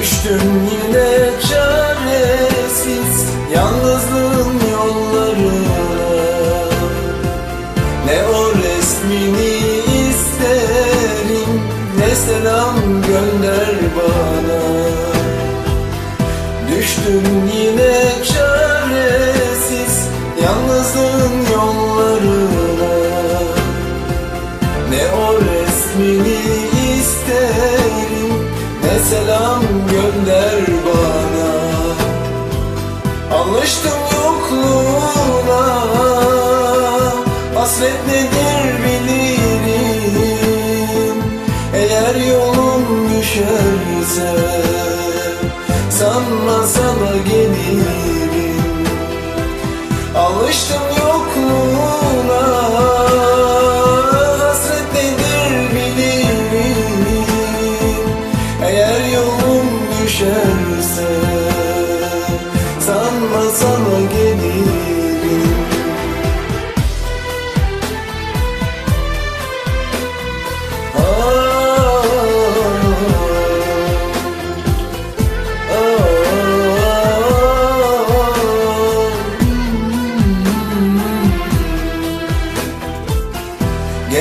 Düştüm yine çaresiz Yalnızlığın yollarına Ne o resmini isterim Ne selam gönder bana. Düştüm yine çaresiz Yalnızlığın yollarına Ne o resmini isterim Ne selam düşerse Sanma sana gelirim. Alıştım yokluğuna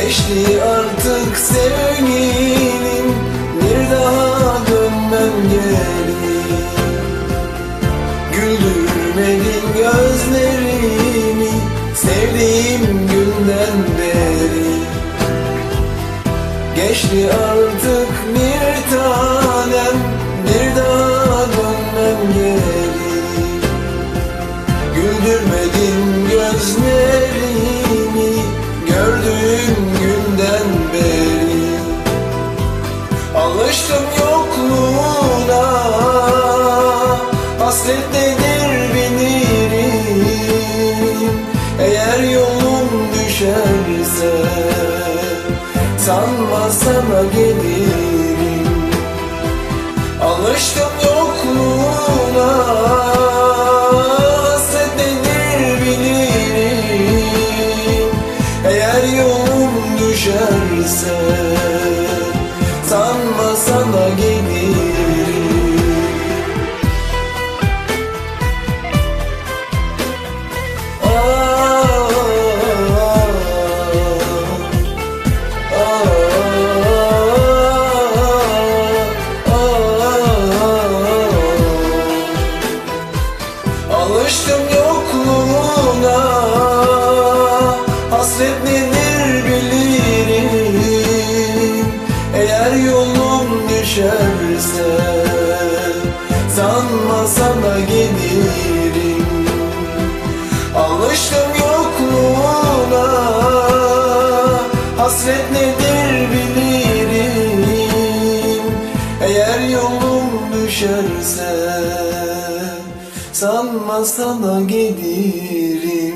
Geçti artık sevgilim Bir daha dönmem geri Güldürmedin gözlerimi Sevdiğim günden beri. Geçti Eğer yolum düşerse Sanma sana gelirim. Alıştım yokluğuna Hasret nedir bilirim. Eğer yolum düşerse Nedir bilirim. Eğer yolum düşerse Sanma sana gelirim. Alıştım yokluğuna. Hasret nedir bilirim. Eğer yolum düşerse Sanma sana gelirim